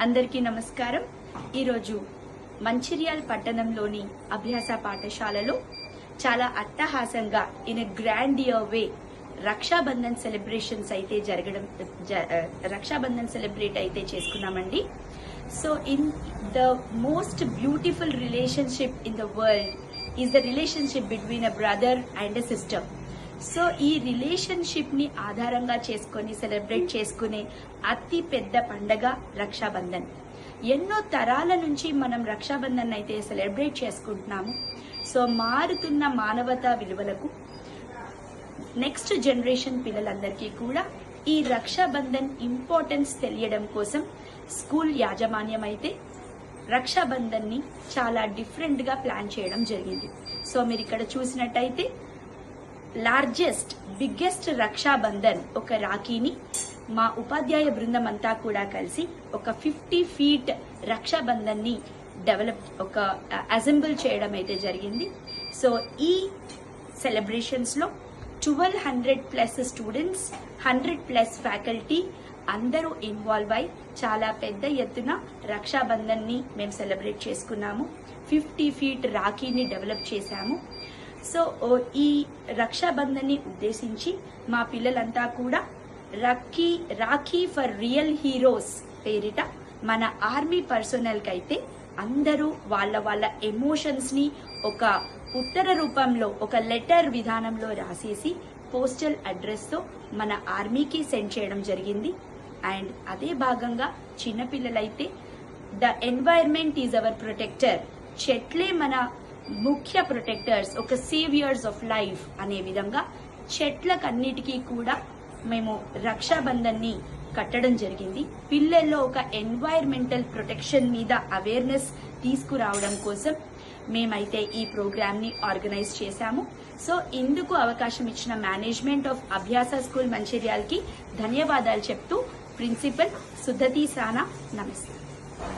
అందరికీ నమస్కారం. ఈరోజు మంచిర్యాల్ పట్టణంలోని అభ్యాస పాఠశాలలో చాలా అట్టహాసంగా in grand year way Raksha Bandhan celebrations అయితే జరగడం జ- రక్షాబంధన్ సెలబ్రేట్ అయితే చేసుకున్నామండి. So in the most beautiful relationship in the world is the relationship between a brother and a sister so ఈ రిలేషన్షిప్ని ఆధారంగా చేసుకొని సెలబ్రేట్ చేసుకునే అతి పెద్ద పండగ రక్షాబంధన్. ఎన్నో తరాల నుంచి మనం రక్షాబంధన్ అయితే సెలబ్రేట్ చేసుకుంటున్నాము. సో మారుతున్న మానవతా విలువలకు నెక్స్ట్ జనరేషన్ పిల్లలందరికీ కూడా ఈ రక్షాబంధన్ ఇంపార్టెన్స్ తెలియడం కోసం స్కూల్ యాజమాన్యం అయితే రక్షాబంధన్ని చాలా డిఫరెంట్గా ప్లాన్ చేయడం జరిగింది. సో మీరు ఇక్కడ చూసినట్టయితే లార్జెస్ట్ బిగ్గెస్ట్ రక్షాబంధన్ ఒక రాఖీని మా ఉపాధ్యాయ బృందం అంతా కూడా కలిసి ఒక ఫిఫ్టీ ఫీట్ రక్షాబంధన్ని డెవలప్ ఒక అసెంబుల్ చేయడం అయితే జరిగింది. సో ఈ సెలబ్రేషన్స్లో twelve hundred plus students hundred plus faculty అందరూ ఇన్వాల్వ్ అయి చాలా పెద్ద ఎత్తున రక్షాబంధన్ని మేము సెలబ్రేట్ చేసుకున్నాము. ఫిఫ్టీ ఫీట్ రాఖీని డెవలప్ చేశాము. సో ఈ రక్షాబంధన్ని ఉద్దేశించి మా పిల్లలంతా కూడా రక్కీ రాఖీ ఫర్ రియల్ హీరోస్ పేరిట మన ఆర్మీ పర్సనల్ కైతే అందరూ వాళ్ళ వాళ్ళ ఎమోషన్స్ని ఒక ఉత్తర రూపంలో ఒక లెటర్ విధానంలో రాసేసి పోస్టల్ అడ్రస్తో మన ఆర్మీకి సెండ్ చేయడం జరిగింది. అండ్ అదే భాగంగా చిన్నపిల్లలైతే the environment is our protector. చెట్లే మన ముఖ్య ప్రొటెక్టర్స్ ఒక సేవియర్స్ ఆఫ్ లైఫ్ అనే విధంగా చెట్లకన్నిటికీ కూడా మేము రక్షాబంధన్ని కట్టడం జరిగింది. పిల్లల్లో ఒక ఎన్వైర్మెంటల్ ప్రొటెక్షన్ మీద అవేర్నెస్ తీసుకురావడం కోసం మేమైతే ఈ ప్రోగ్రామ్ని ఆర్గనైజ్ చేశాము. సో ఇందుకు అవకాశం ఇచ్చిన మేనేజ్మెంట్ ఆఫ్ అభ్యాస స్కూల్ మంచిర్యాల్కి ధన్యవాదాలు చెప్తూ ప్రిన్సిపల్ సుధతి సానా నమస్తే.